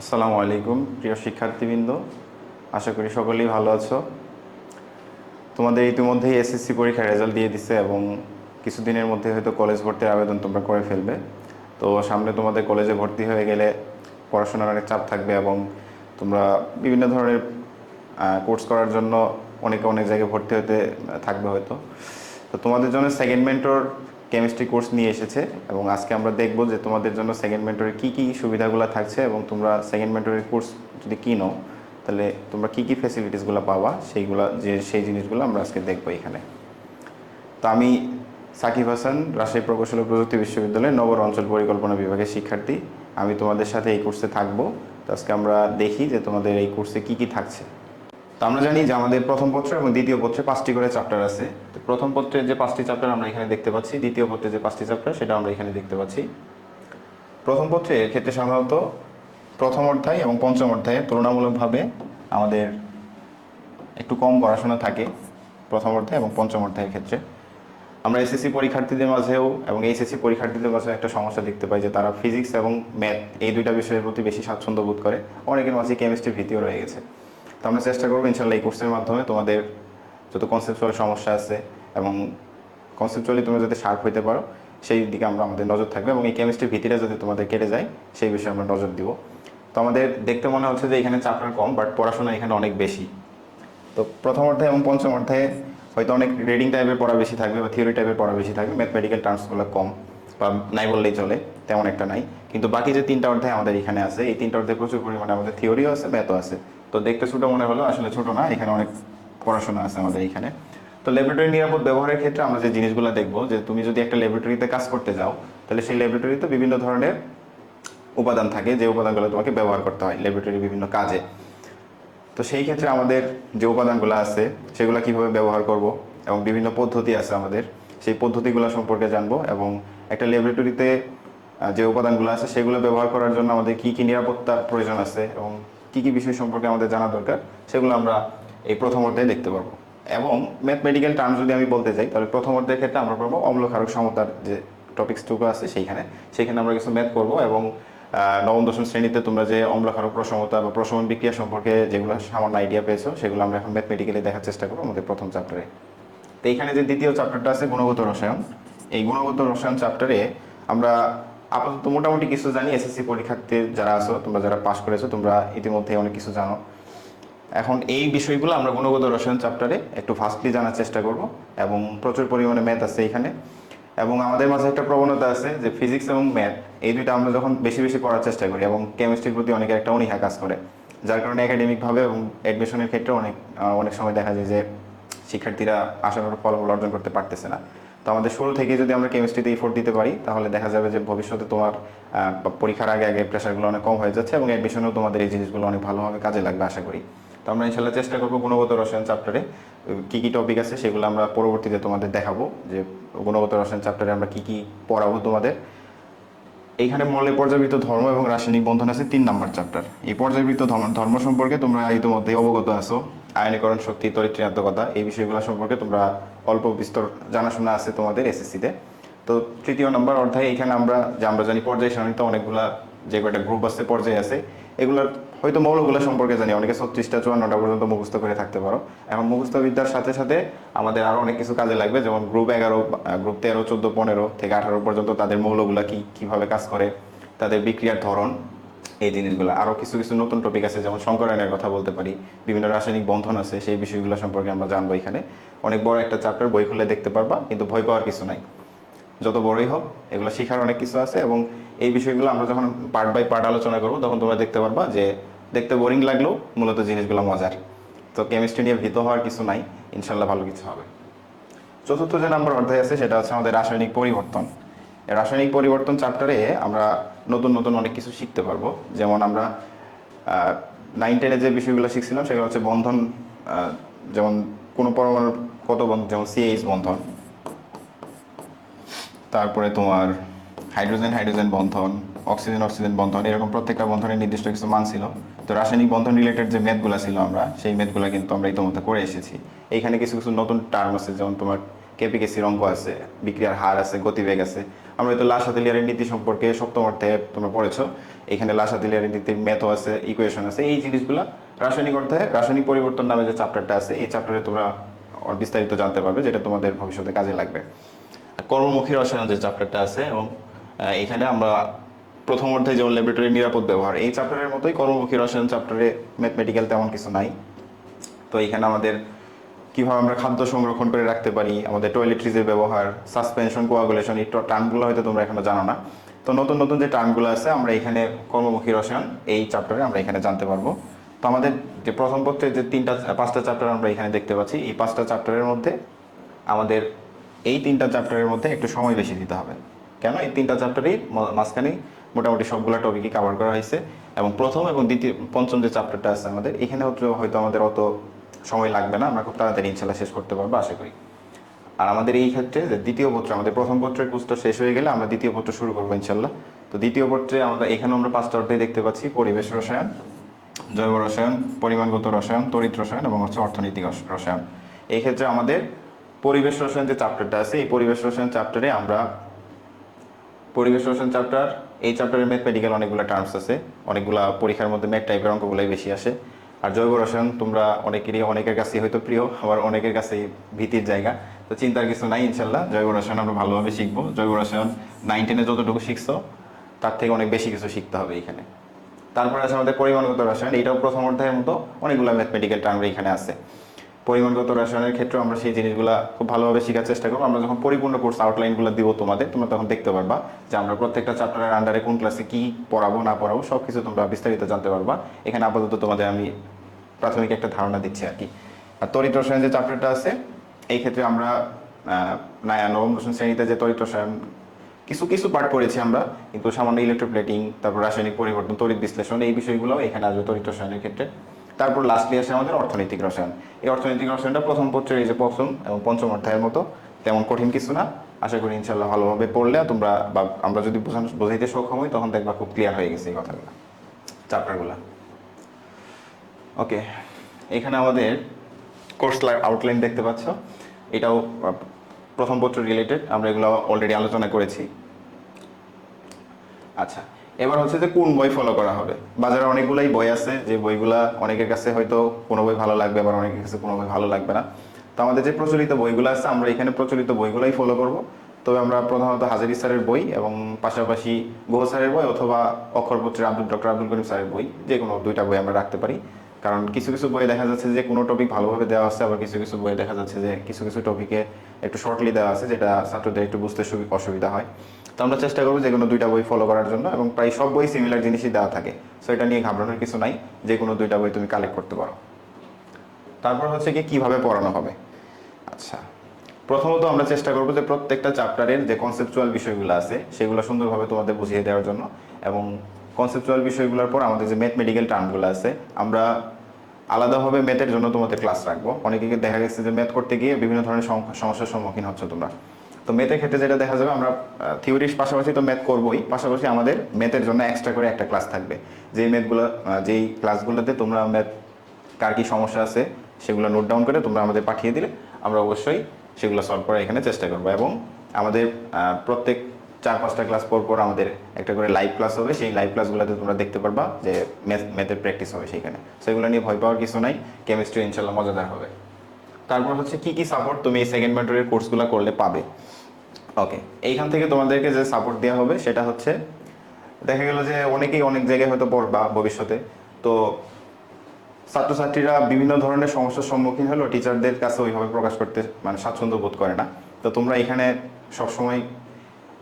আসসালামু আলাইকুম, প্রিয় শিক্ষার্থীবৃন্দ। আশা করি সকলেই ভালো আছো। তোমাদের ইতিমধ্যেই এসএসসি পরীক্ষার রেজাল্ট দিয়ে দিছে এবং কিছুদিনের মধ্যে হয়তো কলেজ ভর্তির আবেদন তোমরা করে ফেলবে। তো সামনে তোমাদের কলেজে ভর্তি হয়ে গেলে পড়াশোনার অনেক চাপ থাকবে এবং তোমরা বিভিন্ন ধরনের কোর্স করার জন্য অনেকে অনেক জায়গায় ভর্তি হতে থাকবে হয়তো। তো তোমাদের জন্য সেকেন্ড মেন্টর কেমিস্ট্রি কোর্স নিয়ে এসেছে এবং আজকে আমরা দেখব যে তোমাদের জন্য সেকেন্ড মেন্টরের কী কী সুবিধাগুলো থাকছে এবং তোমরা সেকেন্ড মেন্টরের কোর্স যদি কিনো তাহলে তোমরা কী কী ফ্যাসিলিটিসগুলো পাবা, সেইগুলো যে, সেই জিনিসগুলো আমরা আজকে দেখব এখানে। তো আমি সাকিব হাসান, রাজশাহী প্রকৌশল প্রযুক্তি বিশ্ববিদ্যালয়ের নগর অঞ্চল পরিকল্পনা বিভাগের শিক্ষার্থী। আমি তোমাদের সাথে এই কোর্সে থাকব। তো আজকে আমরা দেখি যে তোমাদের এই কোর্সে কী কী থাকছে। তো আমরা জানি যে আমাদের প্রথম পত্র এবং দ্বিতীয় পত্রে পাঁচটি করে চ্যাপ্টার আছে। তো প্রথম পত্রের যে পাঁচটি চ্যাপ্টার আমরা এখানে দেখতে পাচ্ছি, দ্বিতীয় পত্রের যে পাঁচটি চ্যাপ্টার সেটা আমরা এখানে দেখতে পাচ্ছি। প্রথম পত্রে এর ক্ষেত্রে সাধারণত প্রথম অধ্যায় এবং পঞ্চম অধ্যায়ে তুলনামূলকভাবে আমাদের একটু কম পড়াশোনা থাকে প্রথম অধ্যায় এবং পঞ্চম অধ্যায়ের ক্ষেত্রে। আমরা এসএসসি পরীক্ষার্থীদের মাঝেও এবং এইচএসসি পরীক্ষার্থীদের মাঝেও একটা সমস্যা দেখতে পাই যে তারা ফিজিক্স এবং ম্যাথ এই দুইটা বিষয়ের প্রতি বেশি স্বাচ্ছন্দ্য বোধ করে। অনেকের মাঝে কেমিস্ট্রির ভীতিও রয়ে গেছে। তো আমরা চেষ্টা করব ইনশাল্লাহ এই কোর্সের মাধ্যমে তোমাদের যত কনসেপচুয়াল সমস্যা আছে এবং কনসেপচুয়ালি তুমি যাতে শার্প হইতে পারো, সেই দিকে আমরা আমাদের নজর থাকবে এবং এই কেমিস্ট্রির ভিত্তিটা যাতে তোমাদের কেটে যায়, সেই বিষয়ে আমরা নজর দিব। তো আমাদের দেখতে মনে হচ্ছে যে এখানে চ্যাপ্টার কম বাট পড়াশোনা এখানে অনেক বেশি। তো প্রথম অধ্যায় এবং পঞ্চম অধ্যায়ে হয়তো অনেক রিডিং টাইপের পড়া বেশি থাকবে বা থিওরি টাইপের পড়া বেশি থাকবে ম্যাথমেটিক্যাল টার্মসগুলো কম বা নাই বললেই চলে, তেমন একটা নাই। কিন্তু বাকি যে তিনটা অধ্যায় আমাদের এখানে আছে, এই তিনটা অধ্যায়ে প্রচুর পরিমাণে আমাদের থিওরিও আছে ম্যাথও আছে। তো দেখতে ছোটো মনে হলো, আসলে ছোটো না, এখানে অনেক পড়াশোনা আছে আমাদের এখানে তো ল্যাবরেটরি নিরাপদ ব্যবহারের ক্ষেত্রে আমরা যে জিনিসগুলো দেখব, যে তুমি যদি একটা ল্যাবরেটরিতে কাজ করতে যাও, তাহলে সেই ল্যাবরেটরিতে বিভিন্ন ধরনের উপাদান থাকে, যে উপাদানগুলো তোমাকে ব্যবহার করতে হয় ল্যাবরেটরির বিভিন্ন কাজে। তো সেই ক্ষেত্রে আমাদের যে উপাদানগুলো আছে, সেগুলো কীভাবে ব্যবহার করব এবং বিভিন্ন পদ্ধতি আছে আমাদের, সেই পদ্ধতিগুলো সম্পর্কে জানব এবং একটা ল্যাবরেটরিতে যে উপাদানগুলো আছে, সেগুলো ব্যবহার করার জন্য আমাদের কী কী নিরাপত্তার প্রয়োজন আছে এবং কী কী বিষয় সম্পর্কে আমাদের জানা দরকার, সেগুলো আমরা এই প্রথম অধ্যায়ে দেখতে পারব। এবং ম্যাথমেটিক্যাল টার্ম যদি আমি বলতে চাই তাহলে প্রথম অধ্যায়ের ক্ষেত্রে আমরা পাবো অম্লক্ষারক সমতার যে টপিক্সটুকু আছে সেইখানে। সেইখানে আমরা কিছু ম্যাথ করব এবং নবম, দশম শ্রেণীতে তোমরা যে অম্লক্ষারক প্রসমতা বা প্রশমন বিক্রিয়া সম্পর্কে যেগুলো সামান্য আইডিয়া পেয়েছ, সেগুলো আমরা এখন ম্যাথমেটিক্যালি দেখার চেষ্টা করব আমাদের প্রথম চ্যাপ্টারে তো এইখানে যে দ্বিতীয় চ্যাপ্টারটা আছে গুণগত রসায়ন। এই গুণগত রসায়ন চ্যাপ্টারে আমরা আপাতত মোটামুটি কিছু জানি এসএসসি পরীক্ষার্থী যারা আছো, তোমরা যারা পাশ করেছ, তোমরা ইতিমধ্যে অনেক কিছু জানো। এখন এই বিষয়গুলো আমরা গুণগত রসায়ন চ্যাপ্টারে একটু ফাস্টলি জানার চেষ্টা করব, এবং প্রচুর পরিমাণে ম্যাথ আছে এখানে। এবং আমাদের মাঝে একটা প্রবণতা আছে যে ফিজিক্স এবং ম্যাথ এই দুইটা আমরা যখন বেশি বেশি পড়ার চেষ্টা করি, এবং কেমিস্ট্রির প্রতি অনেকের একটা অনীহা কাজ করে, যার কারণে একাডেমিকভাবে এবং অ্যাডমিশনের ক্ষেত্রে অনেক অনেক সময় দেখা যায় যে শিক্ষার্থীরা আশানুরূপ ফলাফল অর্জন করতে পারতেছে না। তো আমাদের শুরু থেকে যদি আমরা কেমিস্ট্রিতে ইফোর্ট দিতে পারি, তাহলে দেখা যাবে যে ভবিষ্যতে তোমার পরীক্ষার আগে আগে প্রেশারগুলো অনেক কম হয়ে যাচ্ছে এবং অ্যাডমিশনেও তোমাদের এই জিনিসগুলো অনেক ভালোভাবে কাজে লাগবে, আশা করি। তো আমরা ইনশাল্লাহ চেষ্টা করব গুণগত রসায়ন চ্যাপ্টারে কী কী টপিক আছে সেগুলো আমরা পরবর্তীতে তোমাদের দেখাবো, যে গুণগত রসায়ন চ্যাপ্টারে আমরা কী কী পড়াবো তোমাদের। এইখানে মৌলে পর্যাবৃত্ত ধর্ম এবং রাসায়নিক বন্ধন আছে তিন নাম্বার চ্যাপ্টার এই পর্যাবৃত্ত ধর্ম ধর্ম সম্পর্কে তোমরা ইতিমধ্যে অবগত আছো। আয়নীকরণ, শক্তি তরিত্রিনাত্মকতা এই বিষয়গুলো সম্পর্কে তোমরা অল্প বিস্তর জানাশোনা আছে তোমাদের এসএসসিতে। তো তৃতীয় নম্বর অধ্যায়, এখানে আমরা যে আমরা জানি পর্যায় সারণীতে অনেকগুলা যে কয়টা গ্রুপ আছে, পর্যায়ে আছে, এগুলোর হয়তো মৌলগুলো সম্পর্কে জানি, অনেকে ছত্রিশটা, চুয়ান্নটা পর্যন্ত মুখস্থ করে থাকতে পারো। এখন মুখস্থ বিদ্যার সাথে সাথে আমাদের আরও অনেক কিছু কাজে লাগবে, যেমন গ্রুপ এগারো গ্রুপ তেরো, চোদ্দ, পনেরো থেকে আঠারো পর্যন্ত তাদের মৌলগুলো কী, কীভাবে কাজ করে, তাদের বিক্রিয়ার ধরন এই জিনিসগুলো। আরও কিছু কিছু নতুন টপিক আছে, যেমন সংকরায়নের কথা বলতে পারি। বিভিন্ন রাসায়নিক বন্ধন আছে, সেই বিষয়গুলো সম্পর্কে আমরা জানব এখানে। অনেক বড় একটা চ্যাপ্টার বই খুলে দেখতে পারবা, কিন্তু ভয় পাওয়ার কিছু নাই। যত বড়ই হোক, এগুলো শেখার অনেক কিছু আছে এবং এই বিষয়গুলো আমরা যখন পার্ট বাই পার্ট আলোচনা করব, তখন তোমরা দেখতে পারবা যে দেখতে বোরিং লাগলেও মূলত জিনিসগুলো মজার। তো কেমিস্ট্রি নিয়ে ভীত হওয়ার কিছু নাই, ইনশাল্লাহ ভালো কিছু হবে। চতুর্থ যে নাম্বার অধ্যায় আছে, সেটা হচ্ছে আমাদের রাসায়নিক পরিবর্তন। রাসায়নিক পরিবর্তন চ্যাপ্টারে আমরা নতুন নতুন অনেক কিছু শিখতে পারব। যেমন আমরা নাইন টেনে যে বিষয়গুলো শিখছিলাম, সেগুলো হচ্ছে বন্ধন যেমন কোনো পরমাণুর কত বন্ধন? যেমন সিএইচ বন্ধন। তারপরে তোমার হাইড্রোজেন হাইড্রোজেন বন্ধন অক্সিজেন অক্সিজেন বন্ধন, এরকম প্রত্যেকটা বন্ধনের নির্দিষ্ট কিছু মান ছিল। তো রাসায়নিক বন্ধন রিলেটেড যে ম্যাথগুলো ছিল আমরা, সেই ম্যাথগুলো কিন্তু আমরা ইতিমধ্যে করে এসেছি। এইখানে কিছু কিছু নতুন টার্ম আছে, যেমন তোমার কেপিকেসির অঙ্ক আছে, বিক্রিয়ার হার আছে, গতিবেগ আছে। আমরা হয়তো লাসাতিলিয়ারের নীতি সম্পর্কে সপ্তম অর্থে তোমরা পড়েছো। এখানে লাসাতিলিয়ারের নীতির মেথও আছে ইকুয়েশন আছে। এই জিনিসগুলো রাসায়নিক অর্থে রাসায়নিক পরিবর্তন নামে যে চ্যাপ্টারটা আছে, এই চ্যাপ্টারে তোমরা বিস্তারিত জানতে পারবে, যেটা তোমাদের ভবিষ্যতে কাজে লাগবে। কর্মমুখী রসায়ন যে চ্যাপ্টারটা আছে, এবং এখানে আমরা প্রথম অধ্যায়ে যেমন ল্যাবরেটরির নিরাপদ ব্যবহার, এই চ্যাপ্টারের মতোই কর্মমুখী রসায়ন চ্যাপ্টারে ম্যাথমেটিক্যাল তেমন কিছু নাই। তো এখানে আমাদের কীভাবে আমরা খাদ্য সংরক্ষণ করে রাখতে পারি, আমাদের টয়লেট্রিজের ব্যবহার সাসপেনশন কোয়াগুলেশন এই টার্মগুলো হয়তো তোমরা এখনও জানো না। তো নতুন নতুন যে টার্মগুলো আছে, আমরা এখানে কর্মমুখী রসায়ন, এই চ্যাপ্টারে আমরা এখানে জানতে পারব। তো আমাদের যে প্রথম পত্রের যে তিনটা, পাঁচটা চ্যাপ্টার আমরা এখানে দেখতে পাচ্ছি, এই পাঁচটা চ্যাপ্টারের মধ্যে আমাদের এই তিনটা চ্যাপ্টারের মধ্যে একটু সময় বেশি দিতে হবে। কেন? এই তিনটা চ্যাপ্টারই মাঝখানে মোটামুটি সবগুলো টপিকই কাভার করা হয়েছে। এবং প্রথম এবং দ্বিতীয়, পঞ্চম যে চ্যাপ্টারটা আছে আমাদের এখানে হয়তো আমাদের অত সময় লাগবে না, আমরা খুব তাড়াতাড়ি ইনশাল্লাহ শেষ করতে পারব, আশা করি। আর আমাদের এই ক্ষেত্রে যে দ্বিতীয় পত্র, আমাদের প্রথম পত্রের কোর্সটা শেষ হয়ে গেলে আমরা দ্বিতীয় পত্র শুরু করব ইনশাল্লাহ। তো দ্বিতীয় পত্রে আমরা, এখানে আমরা পাঁচটা অধ্যায় দেখতে পাচ্ছি, পরিবেশ রসায়ন, জৈব রসায়ন, পরিমাণগত রসায়ন, তড়িৎ রসায়ন এবং হচ্ছে অর্থনৈতিক রসায়ন। এই ক্ষেত্রে আমাদের পরিবেশ রসায়ন যে চ্যাপ্টারটা আছে, এই পরিবেশ রসায়ন চ্যাপ্টারে আমরা, পরিবেশ রসায়ন চ্যাপ্টার এই চ্যাপ্টারের ম্যাথমেটিক্যাল অনেকগুলো টার্মস আছে, অনেকগুলা পরীক্ষার মধ্যে ম্যাথ টাইপের অঙ্কগুলোই বেশি আসে। আর জৈব রসায়ন তোমরা অনেকেরই অনেকের কাছেই হয়তো প্রিয়, আবার অনেকের কাছেই ভীতির জায়গা। তো চিন্তার কিছু নাই ইনশাল্লাহ জৈব রসায়ন আমরা ভালোভাবে শিখব। জৈব রসায়ন নাইন টেনে যতটুকু শিখছো, তার থেকে অনেক বেশি কিছু শিখতে হবে এখানে। তারপরে আছে আমাদের পরিমাণগত রসায়ন, এটাও প্রথম অর্থের মতো অনেকগুলো ম্যাথমেটিক্যাল টার্ম এখানে আছে। পরিমাণগত রসায়নের ক্ষেত্রে আমরা সেই জিনিসগুলো খুব ভালোভাবে শেখার চেষ্টা করব। আমরা যখন পরিপূর্ণ কোর্স আউটলাইনগুলো দিব তোমাদের, তোমরা তখন দেখতে পারবা যে আমরা প্রত্যেকটা চ্যাপ্টারের আন্ডারে কোন ক্লাসে কি পড়াবো, না পড়াবো সব কিছু তোমরা বিস্তারিত জানতে পারবা। এখানে আপাতত তোমাদের আমি প্রাথমিক একটা ধারণা দিচ্ছি আর কি। আর তড়িৎ রসায়ন যে চ্যাপ্টারটা আছে, এই ক্ষেত্রে আমরা নায়া নবম দশম শ্রেণীতে যে তড়িৎ রসায়ন, কিছু কিছু পাঠ পড়েছি আমরা, কিন্তু সামান্য ইলেকট্রোপ্লেটিং তারপর রাসায়নিক পরিবর্তন, তড়িৎ বিশ্লেষণ, এই বিষয়গুলো এখানে আসবে তড়িৎ রসায়নের ক্ষেত্রে। তারপর লাস্টলি আসে আমাদের অর্থনৈতিক রসায়ন। এই অর্থনৈতিক রসায়নটা প্রথম পত্রের এই যে প্রথম এবং পঞ্চম অধ্যায়ের মতো, তেমন কঠিন কিছু না। আশা করি ইনশাল্লাহ ভালোভাবে পড়লে তোমরা বা আমরা যদি বোঝাইতে সক্ষম হই, তখন দেখবা খুব ক্লিয়ার হয়ে গেছে এই কথাগুলো চ্যাপ্টারগুলো ওকে এখানে আমাদের কোর্স আউটলাইন দেখতে পাচ্ছ। এটাও প্রথম পত্র রিলেটেড আমরা এগুলো অলরেডি আলোচনা করেছি। আচ্ছা এবার হচ্ছে যে কোন বই ফলো করা হবে? বাজারে অনেকগুলাই বই আছে, যে বইগুলা অনেকের কাছে হয়তো কোনো বই ভালো লাগবে আবার অনেকের কাছে কোনো বই ভালো লাগবে না। তো আমাদের যে প্রচলিত বইগুলো আছে, আমরা এখানে প্রচলিত বইগুলাই ফলো করব। তবে আমরা প্রধানত হাজারি স্যারের বই এবং পাশাপাশি গোহ স্যারের বই অথবা অক্ষরপত্রের আব্দুল, ডক্টর আব্দুল করিম স্যারের বই, যে কোনো দুইটা বই আমরা রাখতে পারি। কারণ কিছু কিছু বই দেখা যাচ্ছে যে কোনো টপিক ভালোভাবে দেওয়া আছে, আবার কিছু কিছু বই দেখা যাচ্ছে যে কিছু কিছু টপিকে একটু শর্টলি দেওয়া আছে, যেটা ছাত্রদের একটু বুঝতে সুবি- অসুবিধা হয়। তো আমরা চেষ্টা করব যে কোনো দুইটা বই ফলো করার জন্য এবং প্রায় সব বই সিমিলার জিনিসই দেওয়া থাকে। সো এটা নিয়ে ঘাবড়ানোর কিছু নাই। যে কোনো দুইটা বই তুমি কালেক্ট করতে পারো। তারপর হচ্ছে কি কীভাবে পড়ানো হবে? আচ্ছা প্রথমত আমরা চেষ্টা করব যে প্রত্যেকটা চ্যাপ্টারের যে কনসেপচুয়াল বিষয়গুলো আছে, সেগুলো সুন্দরভাবে তোমাদের বুঝিয়ে দেওয়ার জন্য এবং কনসেপচুয়াল বিষয়গুলোর পর আমাদের যে ম্যাথমেটিক্যাল টার্মগুলো আছে, আমরা আলাদাভাবে ম্যাথের জন্য তোমাদের ক্লাস রাখব। অনেকে দেখা গেছে যে ম্যাথ করতে গিয়ে বিভিন্ন ধরনের সমস্যার সম্মুখীন হচ্ছে তোমরা। তো ম্যাথের ক্ষেত্রে যেটা দেখা যাবে, আমরা থিওরির পাশাপাশি তো ম্যাথ করবোই। পাশাপাশি আমাদের ম্যাথের জন্য এক্সট্রা করে একটা ক্লাস থাকবে। যেই ম্যাথগুলো যেই ক্লাসগুলোতে তোমরা ম্যাথ কার কি সমস্যা আছে, সেগুলো নোট ডাউন করে তোমরা আমাদের পাঠিয়ে দিলে, আমরা অবশ্যই সেগুলো সলভ করার এখানে চেষ্টা করব। এবং আমাদের প্রত্যেক চার, পাঁচটা ক্লাস পর পর আমাদের একটা করে লাইভ ক্লাস হবে। সেই লাইভ ক্লাসগুলোতে তোমরা দেখতে পারবা যে ম্যাথ ম্যাথের প্র্যাকটিস হবে সেইখানে। সেগুলো নিয়ে ভয় পাওয়ার কিছু নাই কেমিস্ট্রি ইনশাল্লাহ মজাদার হবে। তারপর হচ্ছে কি কি সাপোর্ট তুমি এই সেকেন্ড মেন্টরের কোর্সগুলো করলে পাবে? ওকে এইখান থেকে তোমাদেরকে যে সাপোর্ট দেওয়া হবে সেটা হচ্ছে, দেখা গেল যে অনেকেই অনেক জায়গায় হয়তো পড়বা ভবিষ্যতে, তো ছাত্রছাত্রীরা বিভিন্ন ধরনের সমস্যার সম্মুখীন হলেও টিচারদের কাছে ওইভাবে প্রকাশ করতে মানে স্বাচ্ছন্দ্য বোধ করে না। তো তোমরা এখানে সবসময়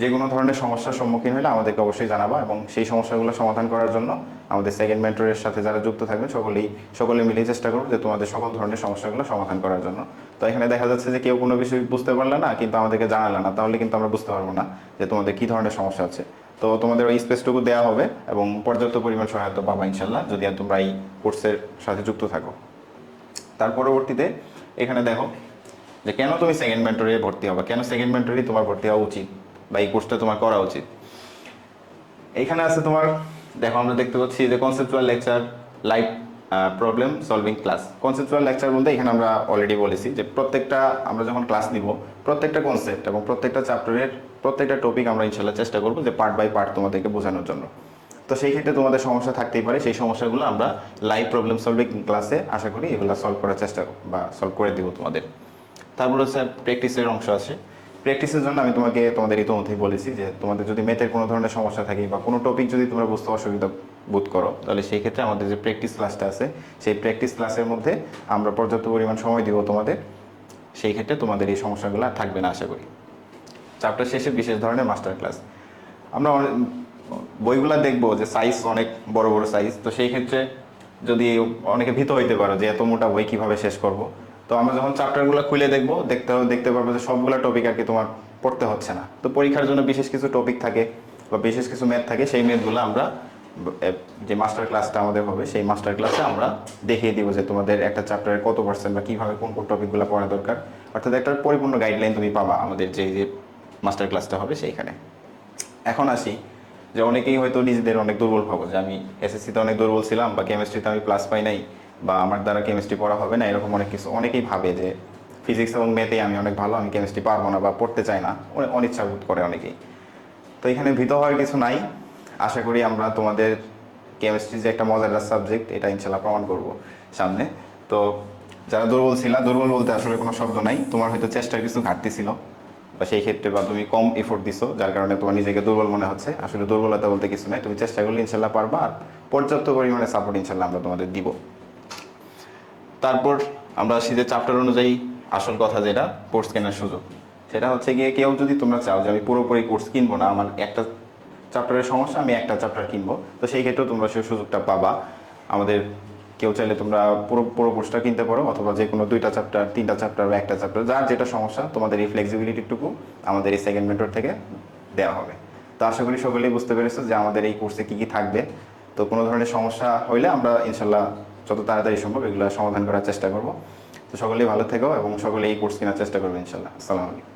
যে কোনো ধরনের সমস্যার সম্মুখীন হলে আমাদেরকে অবশ্যই জানাবা এবং সেই সমস্যাগুলো সমাধান করার জন্য আমাদের সেকেন্ড মেন্টরের সাথে যারা যুক্ত থাকবেন, সকলেই, সকলে মিলেই চেষ্টা করব যে তোমাদের সকল ধরনের সমস্যাগুলো সমাধান করার জন্য। তো এখানে দেখা যাচ্ছে যে কেউ কোনো বিষয় বুঝতে পারলে না, কিন্তু আমাদেরকে জানালে না, তাহলে কিন্তু আমরা বুঝতে পারব না যে তোমাদের কী ধরনের সমস্যা আছে তো তোমাদের ওই স্পেসটুকু দেওয়া হবে এবং পর্যাপ্ত পরিমাণ সহায়তা পাবা ইনশাল্লাহ যদি তোমরা এই কোর্সের সাথে যুক্ত থাকো। তার পরবর্তীতে এখানে দেখো যে কেন তুমি সেকেন্ড মেন্টরে ভর্তি হবে, কেন সেকেন্ড মেন্টরে তোমার ভর্তি হওয়া উচিত? বা এই কোর্সটা তোমার করা উচিত। এখানে আছে তোমার, দেখো আমরা দেখতে পাচ্ছি যে conceptual lecture live problem solving class conceptual lecture বলতে এখানে আমরা অলরেডি বলেছি যে প্রত্যেকটা আমরা যখন ক্লাস নিব, প্রত্যেকটা কনসেপ্ট এবং প্রত্যেকটা চ্যাপ্টারের প্রত্যেকটা টপিক আমরা ইনশাল্লাহ চেষ্টা করব যে পার্ট বাই পার্ট তোমাদেরকে বোঝানোর জন্য। তো সেই ক্ষেত্রে তোমাদের সমস্যা থাকতেই পারে, সেই সমস্যাগুলো আমরা লাইভ প্রবলেম সলভিং ক্লাসে আশা করি এগুলো সলভ করার চেষ্টা বা সলভ করে দিব তোমাদের। তারপর হচ্ছে প্র্যাকটিসের অংশ আছে। প্র্যাকটিসের জন্য আমি তোমাকে তোমাদের ইতিমধ্যেই বলেছি যে তোমাদের যদি ম্যাথের কোনো ধরনের সমস্যা থাকে বা কোনো টপিক যদি তোমরা বুঝতে অসুবিধা বোধ করো, তাহলে সেই ক্ষেত্রে আমাদের যে প্র্যাকটিস ক্লাসটা আছে, সেই প্র্যাকটিস ক্লাসের মধ্যে আমরা পর্যাপ্ত পরিমাণ সময় দিব তোমাদের। সেই ক্ষেত্রে তোমাদের এই সমস্যাগুলো থাকবে না, আশা করি। চ্যাপ্টার শেষে বিশেষ ধরনের মাস্টার ক্লাস আমরা বইগুলা দেখব যে সাইজ অনেক বড় বড় সাইজ তো সেই ক্ষেত্রে যদি অনেকে ভীত হইতে পারো যে এত মোটা বই কীভাবে শেষ করব তো আমরা যখন চ্যাপ্টারগুলো খুলে দেখব, দেখতে দেখতে পারব যে সবগুলো টপিক আর কি তোমার পড়তে হচ্ছে না। তো পরীক্ষার জন্য বিশেষ কিছু টপিক থাকে বা বিশেষ কিছু ম্যাথ থাকে, সেই ম্যাথগুলো আমরা যে মাস্টার ক্লাসটা আমাদের হবে, সেই মাস্টার ক্লাসে আমরা দেখিয়ে দিব যে তোমাদের একটা চ্যাপ্টারের কত পার্সেন্ট বা কীভাবে কোন কোন টপিকগুলো পড়া দরকার। অর্থাৎ একটা পরিপূর্ণ গাইডলাইন তুমি পাবা আমাদের যে যে মাস্টার ক্লাসটা হবে সেইখানে। এখন আসি যে অনেকেই হয়তো নিজেদের অনেক দুর্বল ভাবো, যে আমি এসএসসিতে অনেক দুর্বল ছিলাম বা কেমিস্ট্রিতে আমি প্লাস পাই নাই। বা আমার দ্বারা কেমিস্ট্রি পড়া হবে না, এরকম অনেক কিছু। অনেকেই ভাবে যে ফিজিক্স এবং ম্যাথে আমি অনেক ভালো, আমি কেমিস্ট্রি পারব না বা পড়তে চাই না। অনিচ্ছা বোধ করে অনেকেই। তো এখানে ভীত হওয়ার কিছু নাই। আশা করি আমরা তোমাদের কেমিস্ট্রি যে একটা মজাদার সাবজেক্ট এটা ইনশাল্লাহ প্রমাণ করব সামনে। তো যারা দুর্বল ছিল, দুর্বল বলতে আসলে কোনো শব্দ নাই। তোমার হয়তো চেষ্টার কিছু ঘাটতি ছিল। বা সেই ক্ষেত্রে বা তুমি কম এফোর্ট দিছো, যার কারণে তোমার নিজেকে দুর্বল মনে হচ্ছে। আসলে দুর্বলতা বলতে কিছু নাই। তুমি চেষ্টা করলে ইনশাল্লাহ পারবা। আর পর্যাপ্ত পরিমাণে সাপোর্ট ইনশাল্লাহ আমরা তোমাদের দিব। তারপর আমরা যে চ্যাপ্টার অনুযায়ী আসল কথা যেটা কোর্স কেনার সুযোগ। সেটা হচ্ছে গিয়ে কেউ যদি তোমরা চাও যে আমি পুরোপুরি কোর্স কিনবো না, আমার একটা চ্যাপ্টারের সমস্যা, আমি একটা চ্যাপ্টার কিনবো, তো সেই ক্ষেত্রেও তোমরা সেই সুযোগটা পাবা। আমাদের কেউ চাইলে তোমরা পুরো পুরো কোর্সটা কিনতে পারো, অথবা যে কোনো দুইটা চ্যাপ্টার তিনটা চ্যাপ্টার বা একটা চ্যাপ্টার যার যেটা সমস্যা, তোমাদের এই ফ্লেক্সিবিলিটিটুকু আমাদের এই সেকেন্ড মেন্টর থেকে দেওয়া হবে। তো আশা করি সকলেই বুঝতে পেরেছ যে আমাদের এই কোর্সে কী কী থাকবে। তো কোনো ধরনের সমস্যা হইলে আমরা ইনশাল্লাহ যত তাড়াতাড়ি সম্ভব এগুলো সমাধান করার চেষ্টা করব। তো সকলেই ভালো থেকো এবং সকলে এই কোর্স কেনার চেষ্টা করবে ইনশাল্লাহ। আসসালামু আলাইকুম।